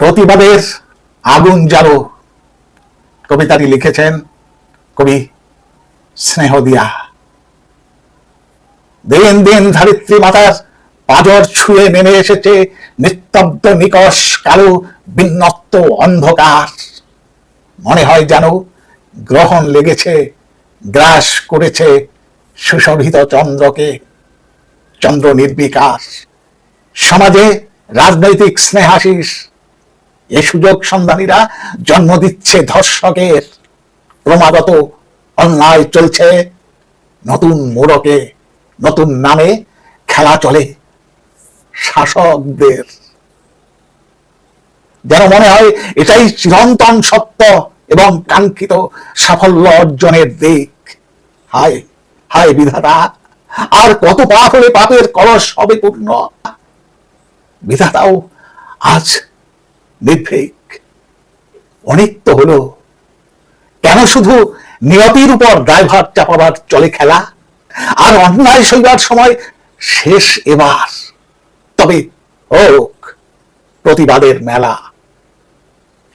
প্রতিবাদের আগুন জালো কবিতাটি লিখেছেন কবি স্নেহ দিয়া। দিন দিন ধরিত্রী মাতার পাজর ছুঁয়ে নেমে এসেছে নিস্তব্ধ নিকশ, কালো বিন্নত্ত অন্ধকার। মনে হয় যেন গ্রহণ লেগেছে, গ্রাস করেছে সুশোভিত চন্দ্রকে চন্দ্র নির্বিকাশ সমাজে রাজনৈতিক স্নেহাশিস এ সুযোগ সন্ধানীরা জন্ম দিচ্ছে ধর্ষকের। ক্রমাগত অন্যায় চলছে। নতুন মোড়কে, নতুন নামে খেলা চলে শাসকদের। যেন মনে হয় এটাই চিরন্তন সত্য এবং কাঙ্ক্ষিত সাফল্য অর্জনের দিক। হায় হায় বিধাতা, আর কত পাপ হলে পাপের কলস হবে পূর্ণ। বিধাতাও আজ নির্ভীক। তো হলো, কেন শুধু নিয়তির উপর ড্রাইভার চাপাবার চলে খেলা, আর অন্যায় সইবার সময় শেষ এবার। তবে হোক, প্রতিবাদের মেলা।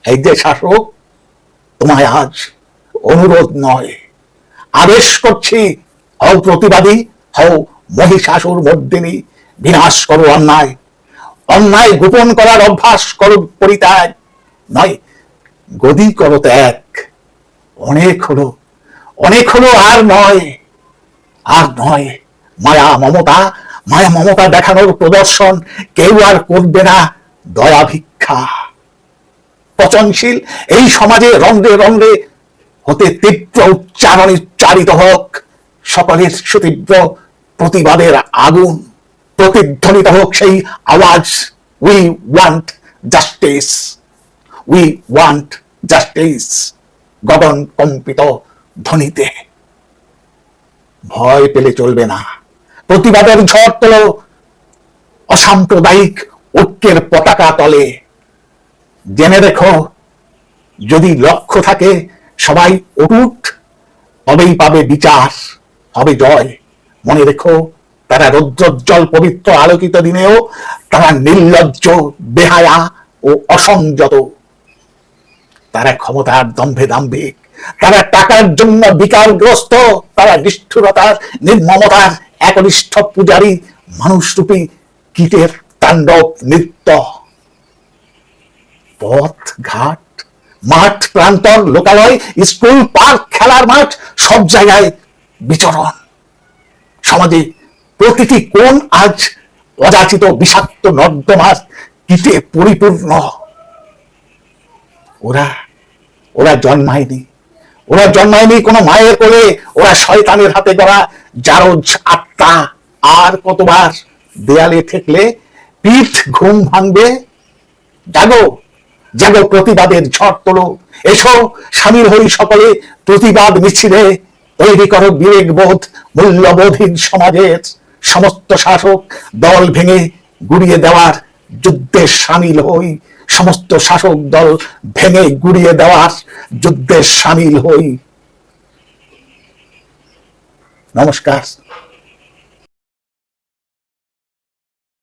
এই যে শাসক, তোমায় আজ অনুরোধ নয়। আদেশ করছি, হও প্রতিবাদী, হও মহিষাসুর মর্দিনী বিনাশ করো অন্যায়। অন্যায় গোপন করার অভ্যাস করো পরিত্যাগ নয়, গদি করো ত্যাগ। অনেক হলো অনেক হলো আর নয় আর নয়। মায়া মমতা মায়া মমতা দেখানোর প্রদর্শন কেউ আর করবে না দয়া ভিক্ষা। পচনশীল এই সমাজে রন্ধ্রে রন্ধ্রে হতে তীব্র উচ্চারণ উচ্চারিত হোক, সকলের সুতীব্র প্রতিবাদের আগুন। প্রতিধ্বনিত হোক সেই আওয়াজ। We want justice we want justice গগন কম্পিত ধ্বনিতে। ভয় পেলে চলবে না। প্রতিবাদের ঝড় তোলো অসাম্প্রদায়িক ঐক্যের পতাকা তলে। জেনে রেখো, যদি লক্ষ্য থাকে সবাই অটুট তবেই পাবে বিচার, হবে জয়। মনে রেখো তারা রৌদ্রোজ্জ্বল পবিত্র আলোকিত দিনেও তারা নির্লজ্জ, বেহায়া ও অসংযত। তারা ক্ষমতার দম্ভে দাম্ভিক। তারা টাকার জন্য বিকারগ্রস্ত। তারা নিষ্ঠুরতার, নির্মমতার একনিষ্ঠ পূজারী, মানুষরূপী কীটের তাণ্ডব নৃত্য। পথ, ঘাট, মাঠ, প্রান্তর, লোকালয়, স্কুল, পার্ক, খেলার মাঠ সব জায়গায় বিচরণ। সমাজে প্রতিটি কোণ আজ অযাচিত বিষাক্ত নর্দমার কীটে পরিপূর্ণ? ওরা ওরা জন্মায়নি। ওরা জন্মায়নি কোনো মায়ের কোলে, ওরা শয়তানের হাতে গড়া জারজ আত্মা। আর কতবার দেয়ালে ঠেকলে পিঠ ঘুম ভাঙবে? জাগো জাগো প্রতিবাদের ঝড় তোলো। এসো সামিল হই সকলে প্রতিবাদ মিছিলে। তৈরি করো বিবেকবোধ মূল্যবোধহীন সমাজের। সমস্ত শাসক দল ভেঙে গুড়িয়ে দেওয়ার যুদ্ধে সামিল হই। সমস্ত শাসক দল ভেঙে গুড়িয়ে দেওয়ার যুদ্ধে সামিল হই। নমস্কার।